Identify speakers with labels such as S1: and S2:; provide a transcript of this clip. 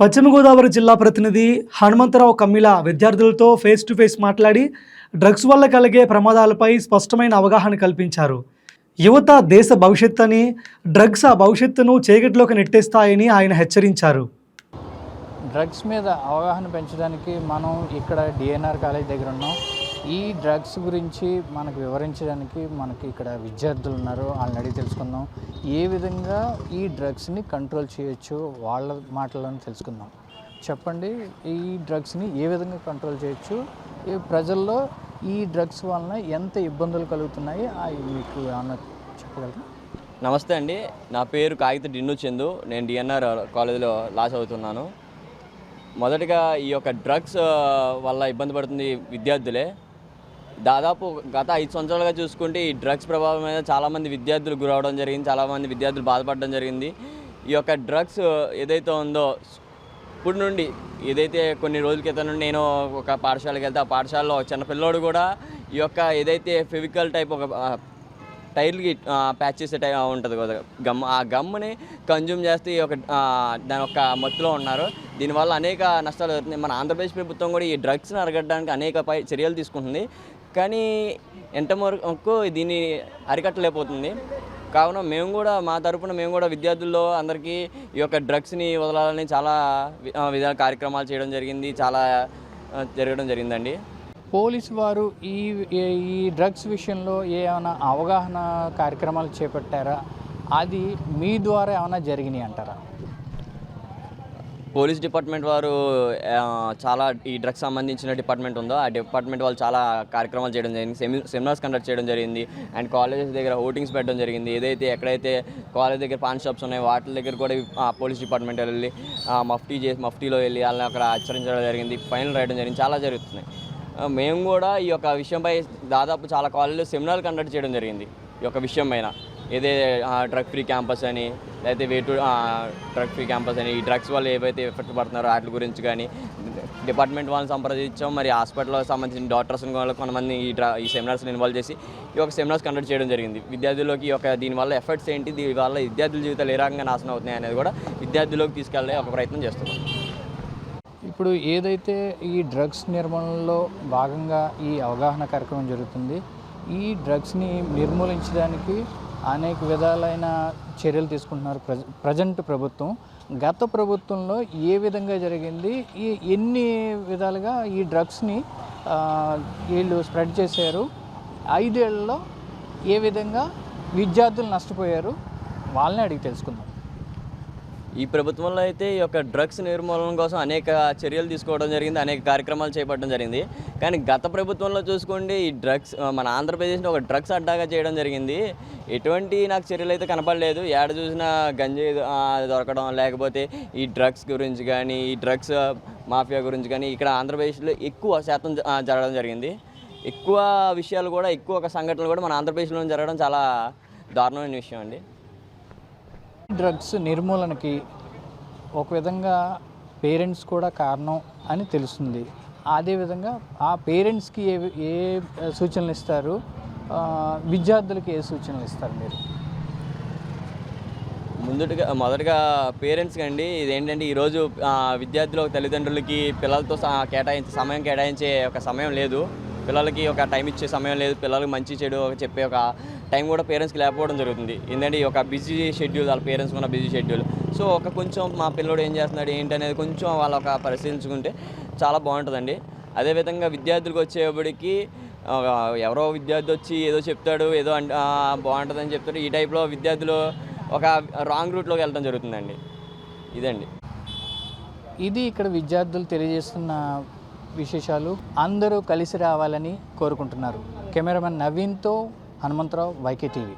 S1: పశ్చిమ గోదావరి జిల్లా ప్రతినిధి హనుమంతరావు కమ్మిల విద్యార్థులతో ఫేస్ టు ఫేస్ మాట్లాడి డ్రగ్స్ వల్ల కలిగే ప్రమాదాలపై స్పష్టమైన అవగాహన కల్పించారు. యువత దేశ భవిష్యత్ అని డ్రగ్స్ ఆ భవిష్యత్తును చీకటిలోకి నెట్టేస్తాయని ఆయన హెచ్చరించారు.
S2: డ్రగ్స్ మీద అవగాహన పెంచడానికి మనం ఇక్కడ డిఎన్ఆర్ కాలేజ్ దగ్గర ఉన్నాం. ఈ డ్రగ్స్ గురించి మనకు వివరించడానికి మనకి ఇక్కడ విద్యార్థులు ఉన్నారు. వాళ్ళని అడిగి తెలుసుకుందాం. ఏ విధంగా ఈ డ్రగ్స్ని కంట్రోల్ చేయొచ్చు వాళ్ళ మాటలను తెలుసుకుందాం. చెప్పండి ఈ డ్రగ్స్ని ఏ విధంగా కంట్రోల్ చేయొచ్చు? ఈ ప్రజల్లో ఈ డ్రగ్స్ వలన ఎంత ఇబ్బందులు కలుగుతున్నాయి? అవి మీకు ఏమన్నా చెప్పగలరా?
S3: నమస్తే అండి. నా పేరు కాగిత డిన్ను చందు. నేను డిఎన్ఆర్ కాలేజీలో లాస్ అవుతున్నాను మొదటిగా ఈ యొక్క డ్రగ్స్ వల్ల ఇబ్బంది పడుతుంది విద్యార్థులే. దాదాపు గత ఐదు సంవత్సరాలుగా చూసుకుంటే ఈ డ్రగ్స్ ప్రభావం మీద చాలామంది విద్యార్థులు గురవడం జరిగింది చాలామంది విద్యార్థులు బాధపడడం జరిగింది. ఈ యొక్క డ్రగ్స్ ఏదైతే ఉందో ఇప్పుడు నుండి ఏదైతే కొన్ని రోజుల క్రితం నుండి నేను ఒక పాఠశాలకు వెళ్తే ఆ పాఠశాలలో చిన్న పిల్లోడు కూడా ఈ యొక్క ఏదైతే ఫెవికల్ టైప్ ఒక టైర్కి టైర్లకి ప్యాచ్ చేసే టై ఉంటుంది కదా గమ్ ఆ గమ్ని కన్జ్యూమ్ చేస్తే ఈ ఒక దాని యొక్క మత్తులో ఉన్నారు. దీనివల్ల అనేక నష్టాలు జరుగుతున్నాయి. మన ఆంధ్రప్రదేశ్ ప్రభుత్వం కూడా ఈ డ్రగ్స్ని అరగడానికి అనేక పై చర్యలు తీసుకుంటుంది. కానీ ఎంతవరకు దీన్ని అరికట్టలేకపోతుంది. కావున మేము కూడా మా తరపున మేము కూడా విద్యార్థుల్లో అందరికీ ఈ యొక్క డ్రగ్స్ని వదలాలని చాలా విధ కార్యక్రమాలు చేయడం జరిగింది. చాలా జరగడం జరిగిందండి.
S2: పోలీసు వారు ఈ- ఈ డ్రగ్స్ విషయంలో ఏమైనా అవగాహన కార్యక్రమాలు చేపట్టారా? అది మీ ద్వారా ఏమైనా జరిగినాయి అంటారా?
S3: పోలీస్ డిపార్ట్మెంట్ వారు చాలా ఈ డ్రగ్స్ సంబంధించిన డిపార్ట్మెంట్ ఉందో ఆ డిపార్ట్మెంట్ వాళ్ళు చాలా కార్యక్రమాలు చేయడం జరిగింది. సెమి సెమినార్స్ కండక్ట్ చేయడం జరిగింది. అండ్ కాలేజెస్ దగ్గర ఓటింగ్స్ పెట్టడం జరిగింది. ఏదైతే ఎక్కడైతే కాలేజ్ దగ్గర పాన్ షాప్స్ ఉన్నాయో వాటి దగ్గర కూడా పోలీస్ డిపార్ట్మెంట్ వెళ్ళి మఫ్టీ చేసి మఫ్టీలో వెళ్ళి వాళ్ళని అక్కడ ఆచరించడం జరిగింది. ఫైనల్ రాయడం జరిగింది. చాలా జరుగుతున్నాయి. మేము కూడా ఈ యొక్క విషయంపై దాదాపు చాలా కాలేజీలో సెమినార్లు కండక్ట్ చేయడం జరిగింది. ఈ యొక్క విషయం పైన. ఏదే డ్రగ్ ఫ్రీ క్యాంపస్ అని లేకపోతే వేటు డ్రగ్ ఫ్రీ క్యాంపస్ అని ఈ డ్రగ్స్ వల్ల ఏవైతే ఎఫెక్ట్ పడుతున్నారో వాటి గురించి కానీ డిపార్ట్మెంట్ వాళ్ళని సంప్రదించాం మరి హాస్పిటల్కి సంబంధించిన డాక్టర్స్ కూడా కొంతమంది ఈ డ్రా ఈ సెమినార్స్ని ఇన్వాల్వ్ చేసి ఈ యొక్క సెమినార్స్ కండక్ట్ చేయడం జరిగింది. విద్యార్థుల్లోకి ఈ యొక్క దీనివల్ల ఎఫెక్ట్స్ ఏంటి దీనివల్ల విద్యార్థుల జీవితాలు ఏ రకంగా నాశనం అవుతున్నాయి అనేది కూడా విద్యార్థుల్లోకి తీసుకెళ్ళే ఒక ప్రయత్నం చేస్తున్నాం.
S2: ఇప్పుడు ఏదైతే ఈ డ్రగ్స్ నిర్మూలనలో భాగంగా ఈ అవగాహన కార్యక్రమం జరుగుతుంది ఈ డ్రగ్స్ని నిర్మూలించడానికి అనేక విధాలైన చర్యలు తీసుకుంటున్నారు ప్రజ ప్రజెంట్ ప్రభుత్వం. గత ప్రభుత్వంలో ఏ విధంగా జరిగింది? ఈ ఎన్ని విధాలుగా ఈ డ్రగ్స్ని వీళ్ళు స్ప్రెడ్ చేశారు? ఐదేళ్ళలో ఏ విధంగా విద్యార్థులు నష్టపోయారు? వాళ్ళని అడిగి తెలుసుకుందాం.
S3: ఈ ప్రభుత్వంలో అయితే ఈ యొక్క డ్రగ్స్ నిర్మూలన కోసం అనేక చర్యలు తీసుకోవడం జరిగింది అనేక కార్యక్రమాలు చేపట్టడం జరిగింది. కానీ గత ప్రభుత్వంలో చూసుకోండి ఈ డ్రగ్స్ మన ఆంధ్రప్రదేశ్ని ఒక డ్రగ్స్ అడ్డాగా చేయడం జరిగింది. ఎటువంటి నాకు చర్యలు అయితే కనపడలేదు. ఏడ చూసినా గంజాయి దొరకడం లేకపోతే ఈ డ్రగ్స్ గురించి కానీ ఈ డ్రగ్స్ మాఫియా గురించి కానీ ఇక్కడ ఆంధ్రప్రదేశ్లో ఎక్కువ శాతం జరగడం జరిగింది. ఎక్కువ విషయాలు కూడా ఎక్కువ ఒక సంఘటనలు కూడా మన ఆంధ్రప్రదేశ్లో జరగడం చాలా దారుణమైన విషయం అండి.
S2: డ్రగ్స్ నిర్మూలనకి ఒక విధంగా పేరెంట్స్ కూడా కారణం అని తెలుస్తుంది. అదేవిధంగా ఆ పేరెంట్స్కి ఏ ఏ సూచనలు ఇస్తారు? విద్యార్థులకి ఏ సూచనలు ఇస్తారు మీరు?
S3: ముందుగా మొదటగా పేరెంట్స్కి అండి ఇదేంటంటే ఈరోజు విద్యార్థులకు విద్యార్థులు తల్లిదండ్రులకి పిల్లలతో కేటాయించే సమయం కేటాయించే ఒక సమయం లేదు. పిల్లలకి ఒక టైం ఇచ్చే సమయం లేదు పిల్లలకి మంచి చెడు ఒక చెప్పే ఒక టైం కూడా పేరెంట్స్కి లేకపోవడం జరుగుతుంది. ఏంటంటే ఈ ఒక బిజీ షెడ్యూల్ వాళ్ళ పేరెంట్స్ ఉన్న బిజీ షెడ్యూల్ సో ఒక కొంచెం మా పిల్లోడు ఏం చేస్తున్నాడు ఏంటి అనేది కొంచెం వాళ్ళ ఒక పరిశీలించుకుంటే చాలా బాగుంటుందండి. అదేవిధంగా విద్యార్థులకు వచ్చేప్పటికి ఎవరో విద్యార్థి వచ్చి ఏదో చెప్తాడు ఏదో బాగుంటుందని చెప్తాడు. ఈ టైప్లో విద్యార్థులు ఒక రాంగ్ రూట్లోకి వెళ్ళడం జరుగుతుందండి. ఇదండి.
S2: ఇది ఇక్కడ విద్యార్థులు తెలియజేస్తున్న విశేషాలు అందరూ కలిసి రావాలని కోరుకుంటున్నారు. కెమెరామెన్ నవీన్తో హనుమంతరావు వైకే టీవీ